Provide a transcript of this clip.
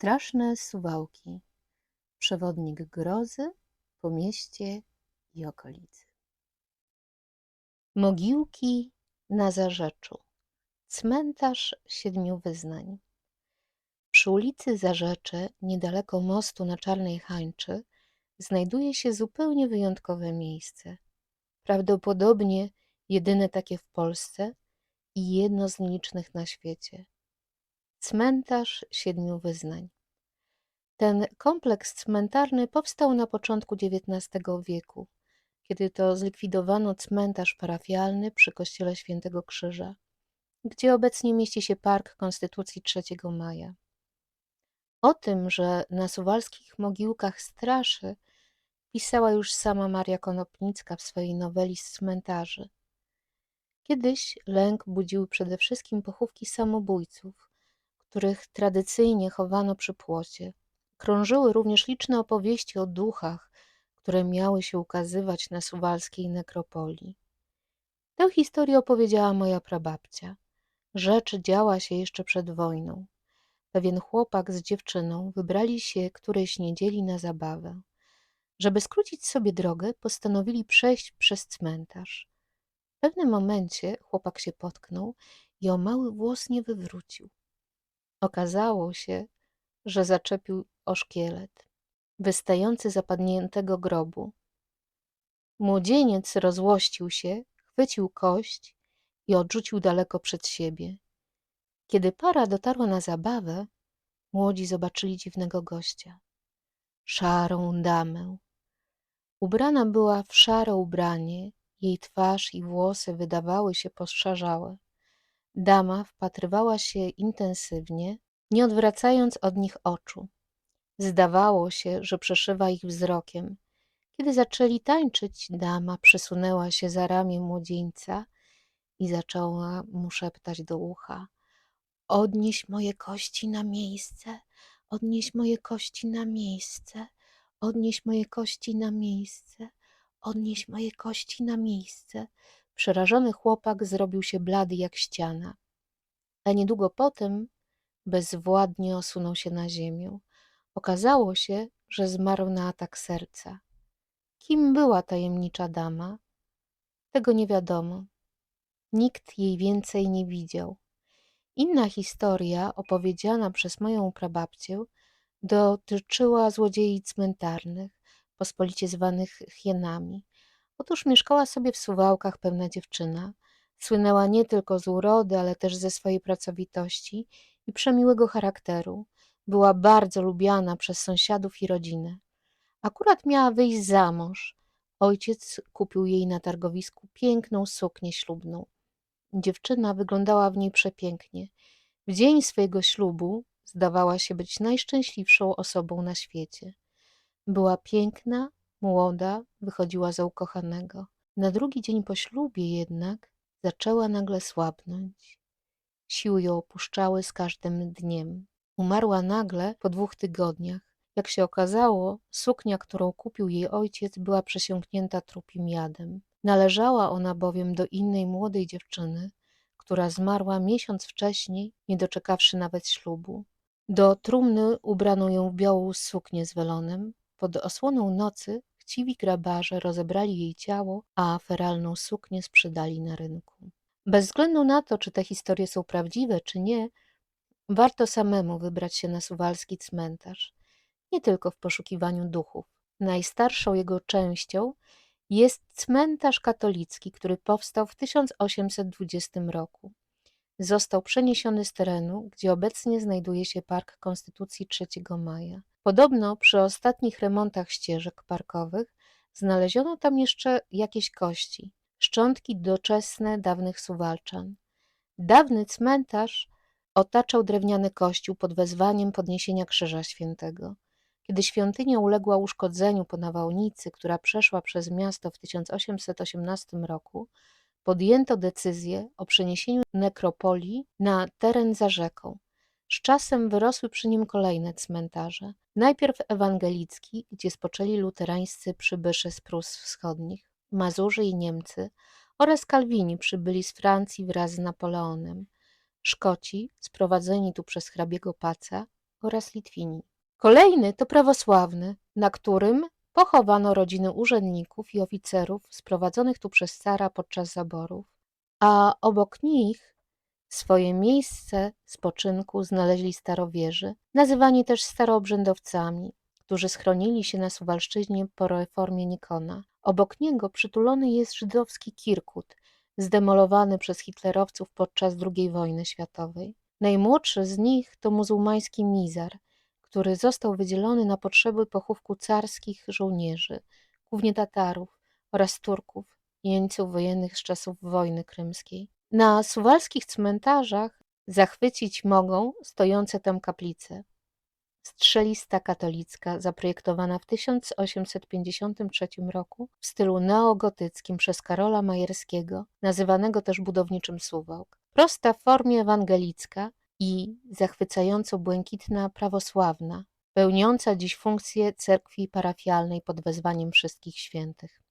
Straszne Suwałki. Przewodnik grozy po mieście i okolicy. Mogiłki na Zarzeczu. Cmentarz Siedmiu Wyznań. Przy ulicy Zarzecze, niedaleko mostu na Czarnej Hańczy, znajduje się zupełnie wyjątkowe miejsce. Prawdopodobnie jedyne takie w Polsce i jedno z nielicznych na świecie. Cmentarz Siedmiu Wyznań. Ten kompleks cmentarny powstał na początku XIX wieku, kiedy to zlikwidowano cmentarz parafialny przy kościele Świętego Krzyża, gdzie obecnie mieści się Park Konstytucji 3 Maja. O tym, że na suwalskich mogiłkach straszy, pisała już sama Maria Konopnicka w swojej noweli z cmentarzy. Kiedyś lęk budziły przede wszystkim pochówki samobójców, których tradycyjnie chowano przy płocie. Krążyły również liczne opowieści o duchach, które miały się ukazywać na suwalskiej nekropolii. Tę historię opowiedziała moja prababcia. Rzecz działa się jeszcze przed wojną. Pewien chłopak z dziewczyną wybrali się którejś niedzieli na zabawę. Żeby skrócić sobie drogę, postanowili przejść przez cmentarz. W pewnym momencie chłopak się potknął i o mały włos nie wywrócił. Okazało się, że zaczepił o szkielet, wystający zapadniętego grobu. Młodzieniec rozłościł się, chwycił kość i odrzucił daleko przed siebie. Kiedy para dotarła na zabawę, młodzi zobaczyli dziwnego gościa. Szarą damę. Ubrana była w szare ubranie, jej twarz i włosy wydawały się poszarzałe. Dama wpatrywała się intensywnie, nie odwracając od nich oczu. Zdawało się, że przeszywa ich wzrokiem. Kiedy zaczęli tańczyć, dama przesunęła się za ramię młodzieńca i zaczęła mu szeptać do ucha: Odnieś moje kości na miejsce, odnieś moje kości na miejsce, odnieś moje kości na miejsce, odnieś moje kości na miejsce. Przerażony chłopak zrobił się blady jak ściana, a niedługo potem bezwładnie osunął się na ziemię. Okazało się, że zmarł na atak serca. Kim była tajemnicza dama? Tego nie wiadomo. Nikt jej więcej nie widział. Inna historia, opowiedziana przez moją prababcię, dotyczyła złodziei cmentarnych, pospolicie zwanych hienami. Otóż mieszkała sobie w Suwałkach pewna dziewczyna. Słynęła nie tylko z urody, ale też ze swojej pracowitości i przemiłego charakteru. Była bardzo lubiana przez sąsiadów i rodzinę. Akurat miała wyjść za mąż. Ojciec kupił jej na targowisku piękną suknię ślubną. Dziewczyna wyglądała w niej przepięknie. W dzień swojego ślubu zdawała się być najszczęśliwszą osobą na świecie. Była piękna, młoda, wychodziła za ukochanego. Na drugi dzień po ślubie jednak zaczęła nagle słabnąć. Siły ją opuszczały z każdym dniem. Umarła nagle po dwóch tygodniach. Jak się okazało, suknia, którą kupił jej ojciec, była przesiąknięta trupim jadem. Należała ona bowiem do innej młodej dziewczyny, która zmarła miesiąc wcześniej, nie doczekawszy nawet ślubu. Do trumny ubrano ją w białą suknię z welonem. Pod osłoną nocy chciwi grabarze rozebrali jej ciało, a feralną suknię sprzedali na rynku. Bez względu na to, czy te historie są prawdziwe, czy nie, warto samemu wybrać się na suwalski cmentarz, nie tylko w poszukiwaniu duchów. Najstarszą jego częścią jest cmentarz katolicki, który powstał w 1820 roku. Został przeniesiony z terenu, gdzie obecnie znajduje się Park Konstytucji 3 Maja. Podobno przy ostatnich remontach ścieżek parkowych znaleziono tam jeszcze jakieś kości, szczątki doczesne dawnych Suwalczan. Dawny cmentarz otaczał drewniany kościół pod wezwaniem podniesienia Krzyża Świętego. Kiedy świątynia uległa uszkodzeniu po nawałnicy, która przeszła przez miasto w 1818 roku, podjęto decyzję o przeniesieniu nekropolii na teren za rzeką. Z czasem wyrosły przy nim kolejne cmentarze. Najpierw ewangelicki, gdzie spoczęli luterańscy przybysze z Prus Wschodnich, Mazurzy i Niemcy oraz Kalwini przybyli z Francji wraz z Napoleonem. Szkoci, sprowadzeni tu przez hrabiego Paca, oraz Litwini. Kolejny to prawosławny, na którym pochowano rodziny urzędników i oficerów sprowadzonych tu przez cara podczas zaborów, a obok nich swoje miejsce spoczynku znaleźli starowierzy, nazywani też staroobrzędowcami, którzy schronili się na Suwalszczyźnie po reformie Nikona. Obok niego przytulony jest żydowski Kirkut, zdemolowany przez hitlerowców podczas II wojny światowej. Najmłodszy z nich to muzułmański Mizar, który został wydzielony na potrzeby pochówku carskich żołnierzy, głównie Tatarów oraz Turków, jeńców wojennych z czasów wojny krymskiej. Na suwalskich cmentarzach zachwycić mogą stojące tam kaplice. Strzelista katolicka, zaprojektowana w 1853 roku w stylu neogotyckim przez Karola Majerskiego, nazywanego też budowniczym Suwałk. Prosta w formie ewangelicka i zachwycająco błękitna prawosławna, pełniąca dziś funkcję cerkwi parafialnej pod wezwaniem wszystkich świętych.